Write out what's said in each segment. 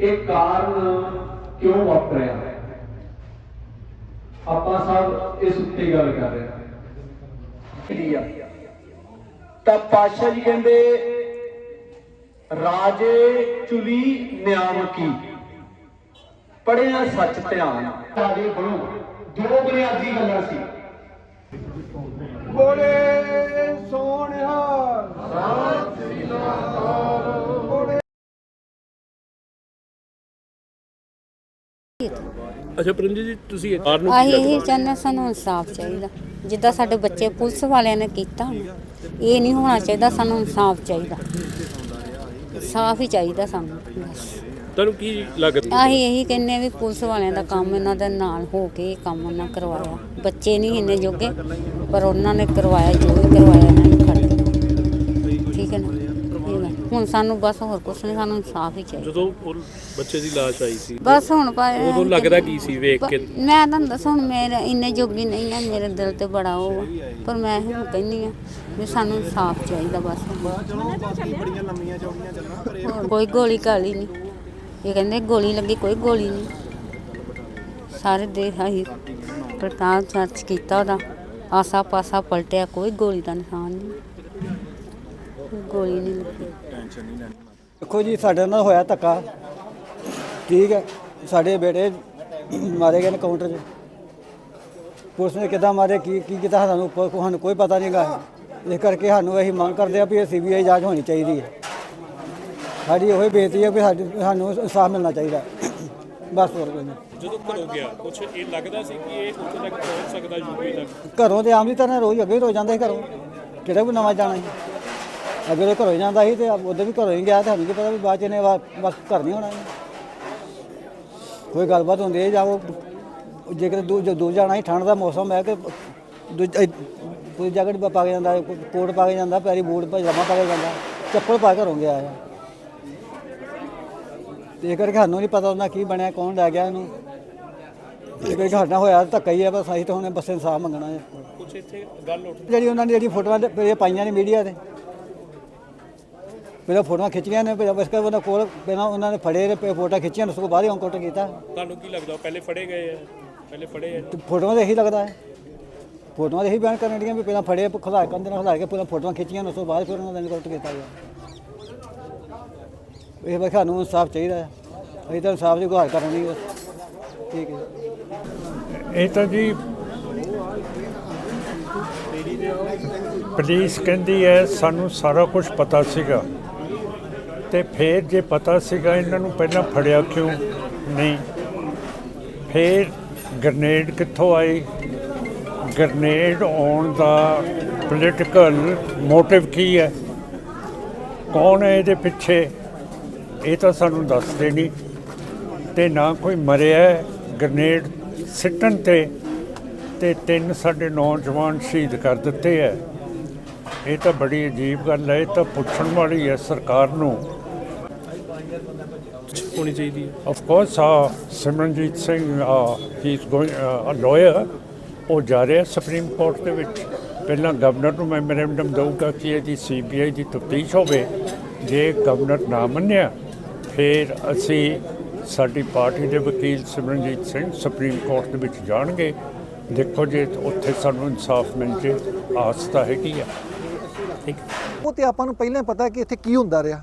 ਇਹ ਕਾਰਨ ਕਿਉਂ ਵਾਪਰਿਆ ਆਪਾਂ ਸਭ ਇਸ ਉੱਤੇ ਗੱਲ ਕਰ ਰਹੇ ਹਾਂ। ਤਾਂ ਪਾਸ਼ਾ ਜੀ ਕਹਿੰਦੇ ਰਾਜੇ ਚੁਲੀ ਨਿਆਮਕੀ ਪੜਿਆ ਸੱਚ ਧਿਆਨ। ਰਾਜੇ ਬਣੋ ਦੋ ਬੁਨਿਆਦੀ ਗੱਲਾਂ ਸੀ। ਬੋਲੇ ਸੋਹਣਿਆ। ਅੱਛਾ ਪ੍ਰੰਜੀ ਜੀ ਤੁਸੀਂ ਕਾਰ ਨੂੰ ਆਹੀ ਇਹੀ ਚਾਹੁੰਦੇ ਹਾਂ, ਸਾਨੂੰ ਇਨਸਾਫ ਚਾਹੀਦਾ। ਜਿੱਦਾਂ ਸਾਡੇ ਬੱਚੇ ਪੁਲਿਸ ਵਾਲਿਆਂ ਨੇ ਕੀਤਾ ਨਾ, ਇਹ ਨਹੀਂ ਹੋਣਾ ਚਾਹੀਦਾ ਸਾਨੂੰ ਇਨਸਾਫ ਚਾਹੀਦਾ। ਇਨਸਾਫ ਹੀ ਚਾਹੀਦਾ ਸਾਨੂੰ ਬਸ। ਤੁਹਾਨੂੰ ਕੀ ਲੱਗਦਾ? ਆਹੀ ਇਹੀ ਕਹਿੰਦੇ ਹਾਂ ਵੀ ਪੁਲਿਸ ਵਾਲਿਆਂ ਦਾ ਕੰਮ ਇਹਨਾਂ ਦੇ ਨਾਲ ਹੋ ਕੇ ਇਹ ਕੰਮ ਉਹਨਾਂ ਕਰਵਾਇਆ। ਬੱਚੇ ਨਹੀਂ ਇੰਨੇ ਜੋਗੇ ਪਰ ਉਹਨਾਂ ਨੇ ਕਰਵਾਇਆ ਜੋ ਵੀ ਕਰਵਾਇਆ ਇਹਨਾਂ ਨੇ ਖੜ ਠੀਕ ਹੈ ਨਾ ਇਹ ਗੱਲ। ਹੁਣ ਸਾਨੂੰ ਬਸ ਹੋਰ ਕੁਛ ਨਹੀਂ ਸਾਨੂੰ ਇਨਸਾਫ ਹੀ ਚਾਹੀਦਾ। ਜਦੋਂ ਉਹ ਬੱਚੇ ਦੀ ਲਾਸ਼ ਆਈ ਸੀ ਬਸ ਹੁਣ ਪਾਏ ਉਦੋਂ ਲੱਗਦਾ ਕੀ ਸੀ ਵੇਖ ਕੇ? ਮੈਂ ਤੁਹਾਨੂੰ ਦੱਸਾਂ ਹੁਣ ਮੇਰੇ ਇੰਨੇ ਜੋਗੀ ਨਹੀਂ ਆ ਮੇਰੇ ਦਿਲ ਤੇ ਬੜਾ ਉਹ ਆ। ਪਰ ਮੈਂ ਹੁਣ ਕਹਿੰਦੀ ਆ ਵੀ ਸਾਨੂੰ ਇਨਸਾਫ ਚਾਹੀਦਾ ਬਸ। ਹੋਰ ਕੋਈ ਗੋਲੀ ਕਾਲੀ ਨਹੀਂ ਇਹ ਕਹਿੰਦੇ ਗੋਲੀ ਲੱਗੀ ਕੋਈ ਗੋਲੀ ਨਹੀਂ ਸਾਰੇ ਦੇਖ ਆਹੀ ਪ੍ਰਤਾਪ ਚਰਚ ਕੀਤਾ ਉਹਦਾ। ਆਸਾ ਪਾਸਾ ਪਲਟਿਆ ਕੋਈ ਗੋਲੀ ਦਾ ਨਿਸ਼ਾਨ ਨਹੀਂ ਕੋਈ ਗੋਲੀ ਨਹੀਂ ਲੱਗੀ। ਦੇਖੋ ਜੀ ਸਾਡੇ ਨਾਲ ਹੋਇਆ ਧੱਕਾ। ਠੀਕ ਹੈ ਸਾਡੇ ਬੇਟੇ ਮਾਰੇ ਗਏ ਨੇ ਕਾਊਂਟਰ 'ਚ। ਪੁਲਿਸ ਨੇ ਕਿੱਦਾਂ ਮਾਰੇ ਕੀ ਕੀ ਕੀਤਾ ਸਾਨੂੰ ਪ- ਸਾਨੂੰ ਕੋਈ ਪਤਾ ਨਹੀਂਗਾ ਇਸ ਕਰਕੇ ਸਾਨੂੰ ਅਸੀਂ ਮੰਗ ਕਰਦੇ ਆ ਵੀ ਇਹ ਸੀਬੀਆਈ ਜਾਂਚ ਹੋਣੀ ਚਾਹੀਦੀ ਹੈ। ਸਾਡੀ ਉਹੀ ਬੇਨਤੀ ਹੈ ਵੀ ਸਾਡੀ ਸਾਨੂੰ ਇਨਸਾਫ ਮਿਲਣਾ ਚਾਹੀਦਾ। ਬਸ ਹੋਰ ਕੋਈ ਨਹੀਂ। ਜਦੋਂ ਘਰੋਂ ਗਿਆ ਕੁਛ ਇਹ ਲੱਗਦਾ ਸੀ ਕਿ ਇਹ ਉੱਥੇ ਤੱਕ ਪਹੁੰਚ ਸਕਦਾ ਯੂਪੀ ਤੱਕ? ਘਰੋਂ ਤੇ ਆਮ ਦੀ ਤਰ੍ਹਾਂ ਰੋਜ਼ ਅੱਗੇ ਰੋ ਜਾਂਦਾ ਸੀ ਘਰੋਂ। ਕਿਹੜਾ ਕੋਈ ਨਵਾਂ ਜਾਣਾ ਸੀ ਅੱਗੇ ਉਹ ਘਰੋਂ ਹੀ ਜਾਂਦਾ ਸੀ ਤੇ ਉਹਦੇ ਵੀ ਘਰੋਂ ਹੀ ਗਿਆ ਤੇ ਸਾਨੂੰ ਕੀ ਪਤਾ ਵੀ ਬਾਅਦ ਚ ਇਹਨੇ ਵਾ- ਬਸ ਘਰ ਨਹੀਂ ਹੋਣਾ ਇਹਨੇ। ਕੋਈ ਗੱਲਬਾਤ ਹੁੰਦੀ ਹੈ ਜੇ ਕਿਤੇ ਦੂਰ ਦੂਰ ਜਾਣਾ ਸੀ ਠੰਡ ਦਾ ਮੌਸਮ ਹੈ ਕਿ ਦੂਜ- ਇਹ ਕੋਈ ਜੈਕਟ ਪਾ ਕੇ ਜਾਂਦਾ ਕੋਈ ਕੋਟ ਪਾ ਕੇ ਜਾਂਦਾ ਪੈਰੀ ਬੂਟ ਪਜਾਮਾ ਪਾ ਕੇ ਜਾਂਦਾ ਚੱਪਲ ਪਾ ਕੇ ਘਰੋਂ ਗਿਆ ਹੈ ਤੇ ਇਹ ਕਰਕੇ ਸਾਨੂੰ ਨਹੀਂ ਪਤਾ ਉਹਨਾਂ ਕੀ ਬਣਿਆ ਕੌਣ ਲੈ ਗਿਆ ਇਹਨੂੰ। ਇਹ ਕਰਕੇ ਸਾਡਾ ਹੋਇਆ ਧੱਕਾ ਹੀ ਹੈ ਬਸ ਅਸੀਂ ਤਾਂ ਹੁਣ ਬਸ ਇਨਸਾਫ ਮੰਗਣਾ ਹੈ। ਕੁਛ ਇੱਥੇ ਗੱਲ ਉੱਠ ਜਿਹੜੀ ਉਹਨਾਂ ਨੇ ਜਿਹੜੀ ਫੋਟੋਆਂ ਤੇ ਇਹ ਪਾਈਆਂ ਨੇ ਮੀਡੀਆ ਤੇ। ਪਹਿਲਾਂ ਫੋਟੋਆਂ ਖਿੱਚੀਆਂ ਨੇ ਫਿਰ ਬਸ ਕਰ ਉਹਨਾਂ ਕੋਲ ਪਹਿਲਾਂ ਉਹਨਾਂ ਨੇ ਫੜੇ ਨੇ ਫੋਟੋ ਖਿੱਚੀਆਂ ਉਸ ਤੋਂ ਬਾਅਦ ਹੀ ਅੰਕੁਟ ਕੀਤਾ। ਤੁਹਾਨੂੰ ਕੀ ਲੱਗਦਾ ਉਹ ਪਹਿਲੇ ਫੜੇ ਗਏ ਆ? ਪਹਿਲੇ ਫੜੇ ਆ? ਤੇ ਫੋਟੋਆਂ ਤੇ ਇਹੀ ਲੱਗਦਾ ਹੈ। ਫੋਟੋਆਂ ਤੇ ਇਹੀ ਬਿਆਨ ਕਰਨ ਦੀਆਂ ਵੀ ਪਹਿਲਾਂ ਫੜੇ ਖੁਲਾ ਕੰਦੇ ਨਾਲ ਖੁਲਾ ਕੇ ਪਹਿਲਾਂ ਫੋਟੋਆਂ ਖਿੱਚੀਆਂ ਉਸ ਤੋਂ ਬਾਅਦ ਫਿਰ ਉਹਨਾਂ ਦਾ ਅੰਕੁਟ ਕੀਤਾ ਗਿਆ। ਇਹ ਬਸ ਸਾਨੂੰ ਇਨਸਾਫ ਚਾਹੀਦਾ ਹੈ। ਅਸੀਂ ਤਾਂ ਇਨਸਾਫ ਦੀ ਗੁਹਾਰ ਕਰਨੀ ਬਸ ਠੀਕ ਹੈ। ਇਹ ਤਾਂ ਜੀ ਪੁਲਿਸ ਕਹਿੰਦੀ ਹੈ ਸਾਨੂੰ ਸਾਰਾ ਕੁਝ ਪਤਾ ਸੀਗਾ। ਤੇ ਫਿਰ ਜੇ ਪਤਾ ਸੀਗਾ ਇਹਨਾਂ ਨੂੰ ਪਹਿਲਾਂ ਫੜਿਆ ਕਿਉਂ ਨਹੀਂ, ਫਿਰ ਗ੍ਰਨੇਡ ਕਿੱਥੋਂ ਆਈ ਗ੍ਰਨੇਡ ਆਉਣ ਦਾ ਪੋਲੀਟੀਕਲ ਮੋਟਿਵ ਕੀ ਹੈ? ਕੌਣ ਹੈ ਇਹਦੇ ਪਿੱਛੇ? ਇਹ ਤਾਂ ਸਾਨੂੰ ਦੱਸਦੇ ਨਹੀਂ। ਤੇ ਨਾ ਕੋਈ ਮਰਿਆ ਹੈ। ਗ੍ਰਨੇਡ ਸਿੱਟਣ ਤੇ ਤੇ ਤਿੰਨ ਸਾਡੇ ਨੌਜਵਾਨ ਸ਼ਹੀਦ ਕਰ ਦਿੱਤੇ ਹੈ। ਇਹ ਤਾਂ ਬੜੀ ਅਜੀਬ ਗੱਲ ਹੈ ਇਹ ਤਾਂ ਪੁੱਛਣ ਵਾਲੀ ਹੈ ਸਰਕਾਰ ਨੂੰ। ਹੋਣੀ ਚਾਹੀਦੀ ਹੈ। Of course uh Simranjit Singh he is going a liar ਉਹ ਜਾ ਰਿਹਾ ਸੁਪਰੀਮ ਕੋਰਟ ਦੇ ਵਿੱਚ। ਪਹਿਲਾਂ ਗਵਰਨਰ ਨੂੰ ਮੈਮੋਰੈਂਡਮ ਦਊਗਾ ਕਿ ਇਹਦੀ ਸੀਬੀਆਈ ਦੀ ਤਫਤੀਸ਼ ਹੋਵੇ। ਜੇ ਗਵਰਨਰ ਨਾ ਮੰਨਿਆ ਫਿਰ ਅਸੀਂ ਸਾਡੀ ਪਾਰਟੀ ਦੇ ਵਕੀਲ ਸਿਮਰਨਜੀਤ ਸਿੰਘ ਸੁਪਰੀਮ ਕੋਰਟ ਦੇ ਵਿੱਚ ਜਾਣਗੇ। ਦੇਖੋ ਜੇ ਉੱਥੇ ਸਾਨੂੰ ਇਨਸਾਫ ਮਿਲ ਜੇ ਆਸ ਤਾਂ ਹੈਗੀ ਆ। ਉਹ ਤੇ ਆਪਾਂ ਨੂੰ ਪਹਿਲਾਂ ਪਤਾ ਕਿ ਇੱਥੇ ਕੀ ਹੁੰਦਾ ਰਿਹਾ।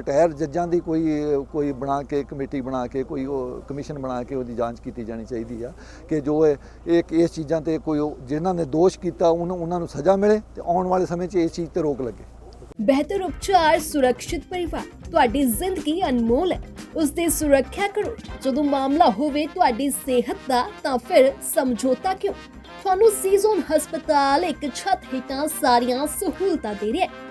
ਰਿਟਾਇਰ ਜੱਜਾਂ ਦੀ ਕੋਈ ਕੋਈ ਬਣਾ ਕੇ, ਕਮੇਟੀ ਬਣਾ ਕੇ, ਕੋਈ ਉਹ ਕਮਿਸ਼ਨ ਬਣਾ ਕੇ ਉਹਦੀ ਜਾਂਚ ਕੀਤੀ ਜਾਣੀ ਚਾਹੀਦੀ ਆ ਕਿ ਜੋ ਇਹ ਇਸ ਚੀਜ਼ਾਂ ਤੇ ਕੋਈ ਜਿਨ੍ਹਾਂ ਨੇ ਦੋਸ਼ ਕੀਤਾ ਉਹਨੂੰ ਉਹਨਾਂ ਨੂੰ ਸਜ਼ਾ ਮਿਲੇ ਤੇ ਆਉਣ ਵਾਲੇ ਸਮੇਂ 'ਚ ਇਸ ਚੀਜ਼ ਤੇ ਰੋਕ ਲੱਗੇ। ਬਿਹਤਰ ਉਪਚਾਰ ਸੁਰੱਖਿਅਤ ਪਰਿਵਾਰ, ਤੁਹਾਡੀ ਜ਼ਿੰਦਗੀ ਅਨਮੋਲ ਹੈ। ਉਸ ਦੀ ਸੁਰੱਖਿਆ ਕਰੋ। ਜਦੋਂ ਮਾਮਲਾ ਹੋਵੇ ਤੁਹਾਡੀ ਸਿਹਤ ਦਾ, ਤਾਂ ਫਿਰ ਸਮਝੌਤਾ ਕਿਉਂ? ਤੁਹਾਨੂੰ ਸੀਜ਼ਨ ਹਸਪਤਾਲ ਇੱਕ ਛੱਤ ਹੇਠਾਂ ਸਾਰੀਆਂ ਸਹੂਲਤਾਂ ਦੇ ਰਿਹਾ ਹੈ।